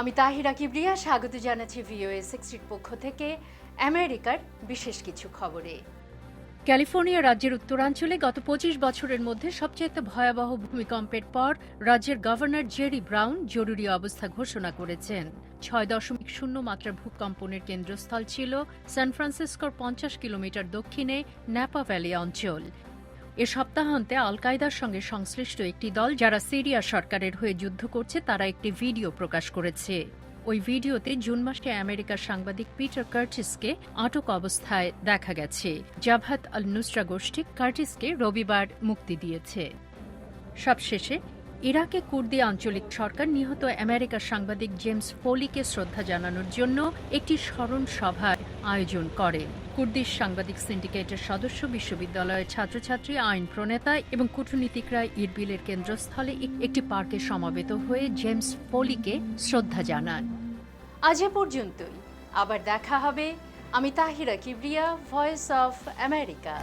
আমি তাহিরা কিবরিয়া, স্বাগত জানাচ্ছি ভিওএ সিক্সটির পক্ষ থেকে আমেরিকার বিশেষ কিছু খবরে। ক্যালিফোর্নিয়া রাজ্যের উত্তরাঞ্চলে গত পঁচিশ বছরের মধ্যে সবচেয়ে ভয়াবহ ভূমিকম্পের পর রাজ্যের গভর্নর জেরি ব্রাউন জরুরি অবস্থা ঘোষণা করেছেন। ছয় দশমিক শূন্য মাত্রার ভূকম্পনের কেন্দ্রস্থল ছিল সান ফ্রান্সিসকোর পঞ্চাশ কিলোমিটার দক্ষিণে ন্যাপা ভ্যালি অঞ্চল। এ সপ্তাহান্তে আল কায়দার সঙ্গে সংশ্লিষ্ট একটি দল যারা সিরিয়া সরকারের হয়ে যুদ্ধ করছে, তারা একটি ভিডিও প্রকাশ করেছে। ওই ভিডিওতে জুন মাসে আমেরিকার সাংবাদিক পিটার কার্টিসকে আটক অবস্থায় দেখা গেছে। জাভাত আল নুসরা গোষ্ঠী কার্টিসকে রবিবার মুক্তি দিয়েছে। সবশেষে, ইরাকে কুর্দি আঞ্চলিক সরকার নিহত আমেরিকার সাংবাদিক জেমস ফোলিকে শ্রদ্ধা জানানোর জন্য একটি স্মরণ সভার আয়োজন করে। কুর্দিশ সাংবাদিক সিন্ডিকেটের সদস্য বিশ্ববিদ্যালয়ের ছাত্রছাত্রী, আইন প্রণেতা এবং কূটনীতিকরা ইরবিলের কেন্দ্রস্থলে একটি পার্কে সমবেত হয়ে জেমস ফোলিকে শ্রদ্ধা জানান। আজ এ পর্যন্তই। আবার দেখা হবে। আমি Tahira Kibria voice of America